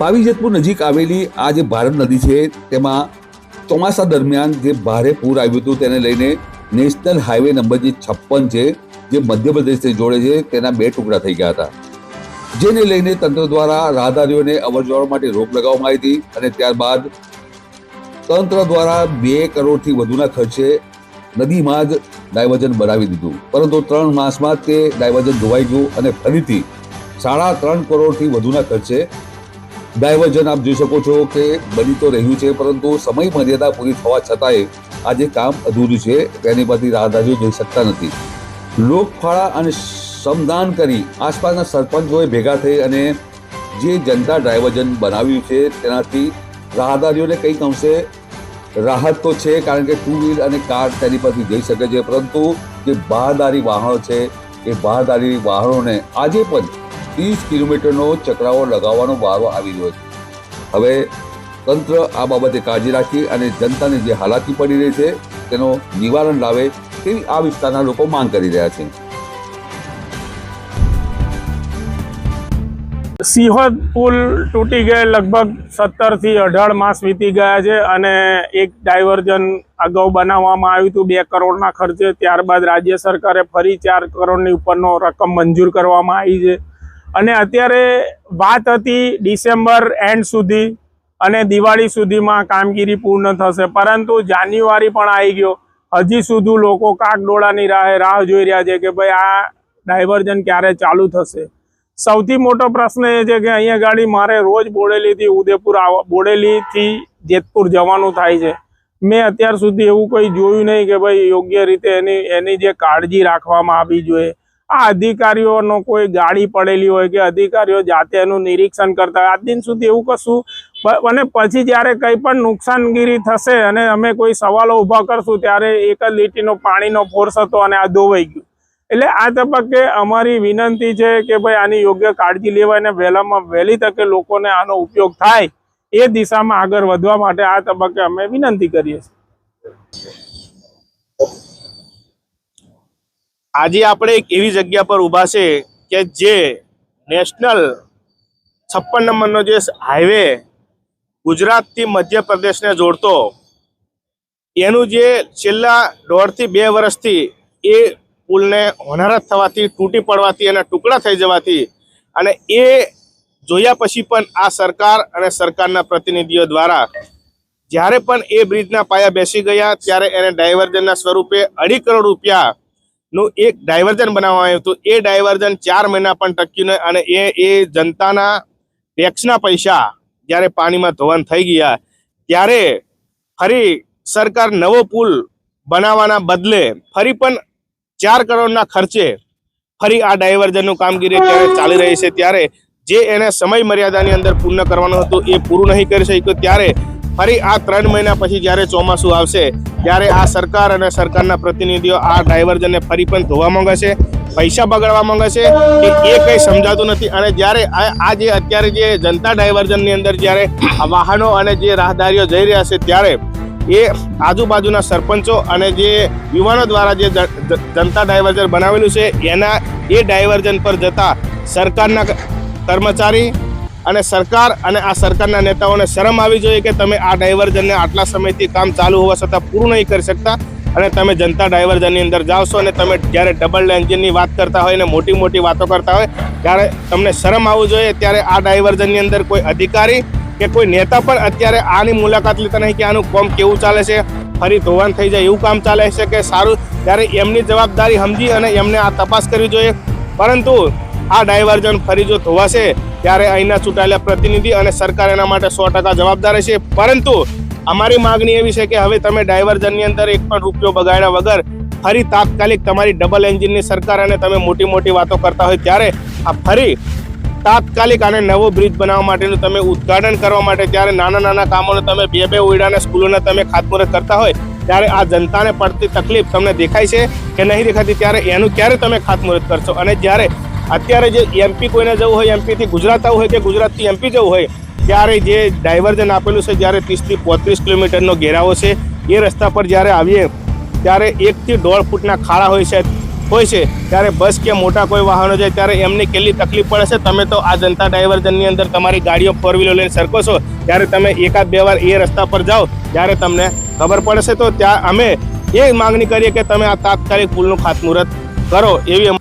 પાવી જેતપુર નજીક આવેલી આ જે ભારત નદી છે, તેમાં ચોમાસા દરમિયાન જે ભારે પૂર આવ્યું હતું, તેને લઈને નેશનલ હાઈવે નંબર જે છપ્પન છે, જે મધ્યપ્રદેશને જોડે છે, તેના બે ટુકડા થઈ ગયા હતા. જેને લઈને તંત્ર દ્વારા રાહદારીઓને અવરજવર માટે રોક લગાવવામાં આવી હતી અને ત્યારબાદ તંત્ર દ્વારા બે કરોડથી વધુના ખર્ચે નદીમાં જ ડાયવર્જન બનાવી દીધું. પરંતુ ત્રણ માસમાં તે ડાયવર્જન ધોવાઈ ગયું અને ફરીથી સાડા ત્રણ કરોડથી વધુના ખર્ચે ડાયવર્ઝન આપ જોઈ શકો છો કે બની તો રહ્યું છે, પરંતુ સમય મર્યાદા પૂરી થવા છતાંય આજે કામ અધૂરું છે તેની પરથી રાહદારીઓ જઈ શકતા નથી. લોકફાળા અને શ્રમદાન કરી આસપાસના સરપંચોએ ભેગા થઈ અને જે જનતા ડ્રાઇવર્જન બનાવ્યું છે, તેનાથી રાહદારીઓને કંઈક અંશે રાહત તો છે, કારણ કે ટુ વ્હીલ અને કાર તેની પરથી જઈ શકે છે, પરંતુ જે બહારદારી વાહનો છે, એ બહારદારી વાહનોને આજે પણ ત્રીસ કિલોમીટરનો ચક્રાવો લગાવવાનો વારો આવી રહ્યો છે. હવે તંત્ર આ બાબતે કાળજી રાખી અને જનતાને જે હાલાકી પડી રહી છે, તેનો નિવારણ લાવે તેવી આ વિસ્તારના લોકો માંગ કરી રહ્યા છે. સિંહોદ પુલ તૂટી ગયે લગભગ સત્તરથી અઢાર માસ વીતી ગયા છે અને એક ડાયવર્ઝન અગાઉ બનાવવામાં આવ્યું હતું, બે કરોડના ખર્ચે. ત્યારબાદ રાજ્ય સરકારે ફરી ચાર કરોડની ઉપરનો રકમ મંજૂર કરવામાં આવી છે. અને અત્યારે વાત હતી ડિસેમ્બર એન્ડ સુધી અને દિવાળી સુધીમાં કામગીરી પૂર્ણ થશે. પરંતુ જાન્યુઆરી પણ આવી ગયો. હજી સુધી લોકો કાગડોળાની રાહે રાહ જોઈ રહ્યા છે કે ભાઈ આ ડાયવર્ઝન ક્યારે ચાલુ થશે. સૌથી મોટો પ્રશ્ન એ છે કે અહીંયા ગાડી મારે રોજ બોડેલીથી ઉદયપુર બોડેલીથી જેતપુર જવાનું થાય છે. મેં અત્યાર સુધી એવું કોઈ જોયું નહીં કે ભાઈ યોગ્ય રીતે એની એની જે કાળજી રાખવામાં આવી જોઈએ. આ અધિકારીઓનો કોઈ ગાડી પડેલી હોય કે અધિકારીઓ જાતે એનું નિરીક્ષણ કરતા હોય. આજ દિન સુધી એવું કશું અને પછી જ્યારે કંઈ પણ નુકસાનગીરી થશે અને અમે કોઈ સવાલો ઊભા કરશું ત્યારે એક જ લીટીનો પાણીનો ફોર્સ હતો અને આ ધોવાઈ ગયું. એટલે આ તબક્કે અમારી વિનંતી છે કે ભાઈ આની યોગ્ય કાળજી લેવાય અને વહેલામાં વહેલી તકે લોકોને આનો ઉપયોગ થાય એ દિશામાં આગળ વધવા માટે આ તબક્કે અમે વિનંતી કરીએ છીએ. આજે આપણે એક એવી જગ્યા પર ઊભા છે કે જે નેશનલ છપ્પન નંબરનો જે હાઈવે ગુજરાતથી મધ્યપ્રદેશને જોડતો. એનું જે છેલ્લા દોઢથી બે વર્ષથી એ પુલને હોનારત થવાથી, તૂટી પડવાથી અને ટુકડા થઈ જવાથી અને એ જોયા પછી પણ આ સરકાર અને સરકારના પ્રતિનિધિઓ દ્વારા જ્યારે પણ એ બ્રિજના પાયા બેસી ગયા, ત્યારે એને ડાયવર્જનના સ્વરૂપે અઢી કરોડ રૂપિયા નું એક ડાયવર્ઝન બનાવવામાં આવ્યું હતું. એ ડાયવર્ઝન ચાર મહિના પણ ટક્યું નહીં અને એ એ જનતાના ટેક્સના પૈસા જ્યારે પાણીમાં ધોવાણ થઈ ગયા, ત્યારે ફરી સરકાર નવો પુલ બનાવવાના બદલે ફરી પણ ચાર કરોડના ખર્ચે ફરી આ ડાયવર્ઝનનું કામગીરી અત્યારે ચાલી રહી છે. ત્યારે જે એને સમય મર્યાદાની અંદર પૂર્ણ કરવાનું હતું એ પૂરું નહીં કરી શક્યું. ત્યારે ફરી આ ત્રણ મહિના પછી જ્યારે ચોમાસું આવશે, ત્યારે આ સરકાર અને સરકારના પ્રતિનિધિઓ આ ડાયવર્ઝનને ફરી પણ ધોવા માંગે છે પૈસા બગાડવા માંગે છે કે એ કંઈ સમજાતું નથી. અને જ્યારે આ જે અત્યારે જે જનતા ડાયવર્ઝનની અંદર જ્યારે વાહનો અને જે રાહદારીઓ જઈ રહ્યા છે, ત્યારે એ આજુબાજુના સરપંચો અને જે યુવાનો દ્વારા જ- જનતા ડાયવર્જન બનાવેલું છે, એના એ ડાયવર્જન પર જતા સરકારના કર્મચારી અને સરકાર અને આ સરકારના નેતાઓને શરમ આવી જોઈએ કે તમે આ ડાયવર્ઝનને આટલા સમયથી કામ ચાલુ હોવા છતાં પૂરું નહીં કરી શકતા અને તમે જનતા ડાયવર્ઝનની અંદર જાવશો અને તમે જ્યારે ડબલ એન્જિનની વાત કરતા હોય ને મોટી મોટી વાતો કરતા હોય, ત્યારે તમને શરમ આવવું જોઈએ ત્યારે આ ડાયવર્ઝનની અંદર કોઈ અધિકારી કે કોઈ નેતા પણ અત્યારે આની મુલાકાત લેતા નહીં કે આનું કોમ કેવું ચાલે છે, ફરી ધોવાણ થઈ જાય એવું કામ ચાલે છે કે સારું, ત્યારે એમની જવાબદારી સમજી અને એમને આ તપાસ કરવી જોઈએ. પરંતુ આ ડાયવર્ઝન ફરી જો ધોવાશે ત્યારે અહીંના ચૂંટાયેલા પ્રતિનિધિ અને સરકાર એના માટે સો ટકા જવાબદાર છે. પરંતુ અમારી માગણી એવી છે કે હવે તમે ડાયવર્ઝનની અંદર એક પણ રૂપિયો બગાડ્યા વગર ફરી તાત્કાલિક તમારી ડબલ એન્જિનની સરકાર અને તમે મોટી મોટી વાતો કરતા હોય ત્યારે આ ફરી તાત્કાલિક આને નવો બ્રિજ બનાવવા માટેનું તમે ઉદ્ઘાટન કરવા માટે ત્યારે નાના નાના કામોને તમે બે બે ઉડાના સ્કૂલોને તમે ખાતમુહૂર્ત કરતા હોય ત્યારે આ જનતાને પડતી તકલીફ તમને દેખાય છે કે નહીં દેખાતી ત્યારે એનું ક્યારે તમે ખાતમુહૂર્ત કરશો? અને જ્યારે અત્યારે જે એમપી કોઈને જવું હોય એમપીથી ગુજરાત આવવું હોય કે ગુજરાતથી એમપી જવું હોય, ત્યારે જે ડાયવર્ઝન આપેલું છે, જ્યારે ત્રીસથી પોત્રીસ કિલોમીટરનો ઘેરાવો છે, એ રસ્તા પર જ્યારે આવીએ, ત્યારે એકથી દોઢ ફૂટના ખાડા હોય છે હોય છે, ત્યારે બસ કે મોટા કોઈ વાહનો જાય, ત્યારે એમને કેટલી તકલીફ પડે છે, તમે તો આ જનતા ડાયવર્ઝનની અંદર તમારી ગાડીઓ ફોર વ્હીલર લઈને સરકો છો, ત્યારે તમે એકાદ બે વાર એ રસ્તા પર જાઓ, ત્યારે તમને ખબર પડશે. તો ત્યાં અમે એ માંગણી કરીએ કે તમે આ તાત્કાલિક પુલનું ખાતમુહૂર્ત કરો, એવી